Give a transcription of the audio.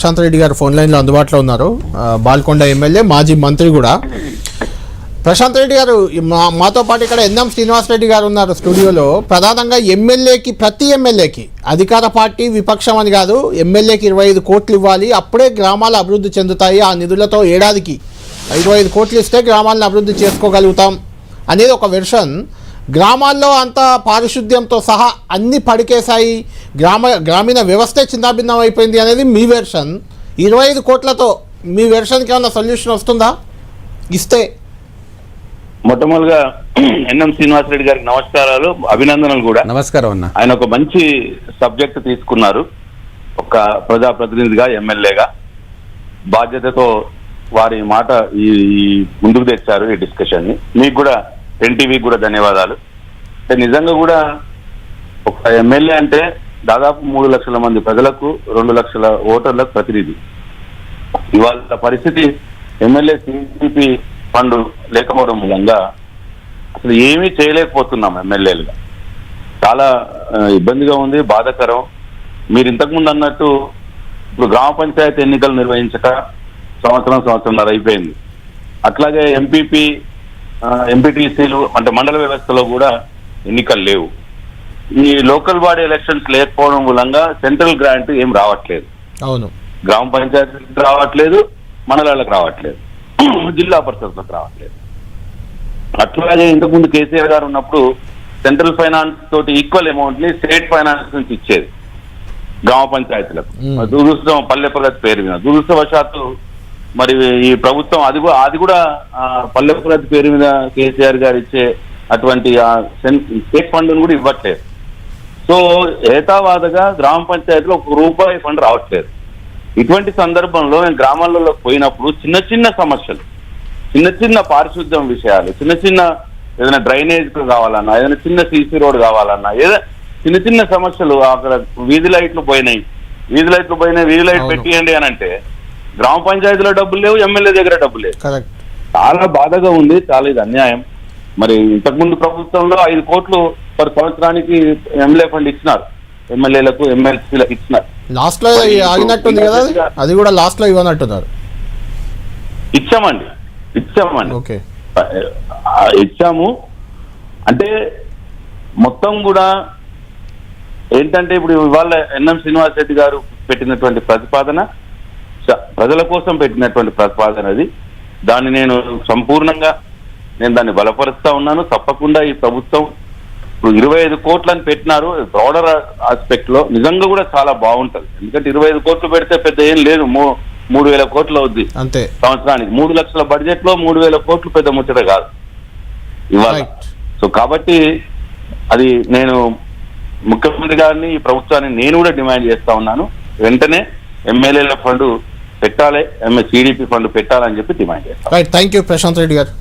ప్రశాంత్ రెడ్డి గారు ఫోన్ లైన్లో అందుబాటులో ఉన్నారు. బాల్కొండ ఎమ్మెల్యే మాజీ మంత్రి కూడా. ప్రశాంత్ రెడ్డి గారు మా మాతో పాటు ఇక్కడ ఎన్ఎం శ్రీనివాస్ రెడ్డి గారు ఉన్నారు స్టూడియోలో. ప్రధానంగా ఎమ్మెల్యేకి ప్రతి ఎమ్మెల్యేకి అధికార పార్టీ విపక్షం అని కాదు ఎమ్మెల్యేకి ఇరవై ఐదు కోట్లు ఇవ్వాలి అప్పుడే గ్రామాలు అభివృద్ధి చెందుతాయి ఆ నిధులతో ఏడాదికి ఇరవై ఐదు కోట్లు ఇస్తే గ్రామాలను అభివృద్ధి చేసుకోగలుగుతాం అనేది ఒక వెర్షన్. గ్రామాల్లో అంతా పారిశుద్ధ్యంతో సహా అన్ని పడికేశాయి. గ్రామ గ్రామీణ వ్యవస్థే చిన్నాభిన్నం అయిపోయింది అనేది మీ వెర్షన్. ఇరవై ఐదు కోట్లతో మీ వెర్షన్కి ఏమైనా సొల్యూషన్ వస్తుందా? ఇస్తే. మొట్టమొదటిగా ఎన్ఎం శ్రీనివాసరెడ్డి గారికి నమస్కారాలు అభినందనలు కూడా. నమస్కారం అన్న. ఆయన ఒక మంచి సబ్జెక్ట్ తీసుకున్నారు. ఒక ప్రజాప్రతినిధిగా ఎమ్మెల్యేగా. బాధ్యతతో వారి మాట ఈ ఈ ముందుకు తెచ్చారు ఈ డిస్కషన్ని. మీకు కూడా ఎన్టీవీకి కూడా ధన్యవాదాలు. అంటే నిజంగా కూడా ఒక ఎమ్మెల్యే అంటే దాదాపు మూడు లక్షల మంది ప్రజలకు రెండు లక్షల ఓటర్లకు ప్రతినిధి. ఇవాళ పరిస్థితి ఎమ్మెల్యే సిపిపి ఫండ్ లేకపోవడం మూలంగా అసలు ఏమీ చేయలేకపోతున్నాం ఎమ్మెల్యేలుగా. చాలా ఇబ్బందిగా ఉంది బాధాకరం. మీరు ఇంతకుముందు అన్నట్టు ఇప్పుడు గ్రామ పంచాయతీ ఎన్నికలు నిర్వహించక సంవత్సరం సంవత్సరంన్నర అయిపోయింది. అట్లాగే ఎంపీపీ ఎంపీటీసీలు అంటే మండల వ్యవస్థలో కూడా ఎన్నికలు లేవు. ఈ లోకల్ బాడీ ఎలక్షన్స్ లేకపోవడం మూలంగా సెంట్రల్ గ్రాంట్ ఏం రావట్లేదు. అవును. గ్రామ పంచాయతీలకు రావట్లేదు మండలాలకు రావట్లేదు జిల్లా పరిషత్లకు రావట్లేదు. అట్లాగే ఇంతకుముందు కేసీఆర్ గారు ఉన్నప్పుడు సెంట్రల్ ఫైనాన్స్ తోటి ఈక్వల్ అమౌంట్ని స్టేట్ ఫైనాన్స్ నుంచి ఇచ్చేది గ్రామ పంచాయతీలకు. దురదృష్టం పల్లె ప్రగతి పేరు మీద. దురదృష్టవశాత్తు మరి ఈ ప్రభుత్వం అది కూడా అది కూడా ఆ, పల్లె ప్రగతి పేరు మీద కేసీఆర్ గారు ఇచ్చే అటువంటి స్టేట్ ఫండ్ కూడా ఇవ్వట్లేదు. సో ఏతావాదగా గ్రామ పంచాయతీలో ఒక రూపాయి ఫండ్ రావట్లేదు. ఇటువంటి సందర్భంలో మేము గ్రామాలలో పోయినప్పుడు చిన్న చిన్న సమస్యలు చిన్న చిన్న పారిశుద్ధ్యం విషయాలు చిన్న చిన్న ఏదైనా డ్రైనేజ్ కావాలన్నా ఏదైనా చిన్న సీసీ రోడ్ కావాలన్నా ఏదో చిన్న చిన్న సమస్యలు అక్కడ వీధి లైట్లు పోయినాయి. వీధి లైట్లు పోయినాయి వీధి లైట్. పెట్టియండి అని అంటే గ్రామ పంచాయతీలో డబ్బులు లేవు ఎమ్మెల్యే దగ్గర డబ్బులు లేవు. చాలా బాధగా ఉంది చాలా ఇది అన్యాయం. మరి ఇంతకుముందు ప్రభుత్వంలో ఐదు కోట్లు పర్ సంవత్సరానికి ఎమ్మెల్యే ఫండ్ ఇచ్చినారు. ఎమ్మెల్యేలకు ఎమ్మెల్సీలకు ఇచ్చినారు. లాస్ట్లో మరి ఆగినట్టుంది కదా అది? కూడా లాస్ట్లో ఇవ్వనట్టున్నారు. ఇచ్చామండి ఇచ్చామండి. ఓకే ఇచ్చాము. అంటే మొత్తం కూడా ఏంటంటే ఇప్పుడు ఇవాళ ఎన్ఎం శ్రీనివాస్ రెడ్డి గారు పెట్టినటువంటి ప్రతిపాదన ప్రజల కోసం పెట్టినటువంటి ప్రతిపాదన అది. దాన్ని నేను సంపూర్ణంగా నేను దాన్ని బలపరుస్తా ఉన్నాను. తప్పకుండా ఈ ప్రభుత్వం ఇప్పుడు ఇరవై ఐదు కోట్లని పెట్టినారు. బ్రాడర్ ఆస్పెక్ట్లో నిజంగా కూడా చాలా బాగుంటది. ఎందుకంటే ఇరవై ఐదు కోట్లు పెడితే పెద్ద ఏం లేదు. మూడు వేల కోట్లు అవుద్ది. అంతే. సంవత్సరానికి మూడు లక్షల బడ్జెట్లో మూడు వేల కోట్లు పెద్ద ముచ్చట కాదు. ఇవాళ. సో కాబట్టి అది నేను ముఖ్యమంత్రి గారిని ఈ ప్రభుత్వాన్ని నేను కూడా డిమాండ్ చేస్తా ఉన్నాను. వెంటనే ఎమ్మెల్యేల ఫండ్ పెట్టాలి ఎంఏ సిడిపి ఫండ్ పెట్టాలని చెప్పి డిమాండ్ చేస్తాం. Right thank you Prashanth Reddy గారు.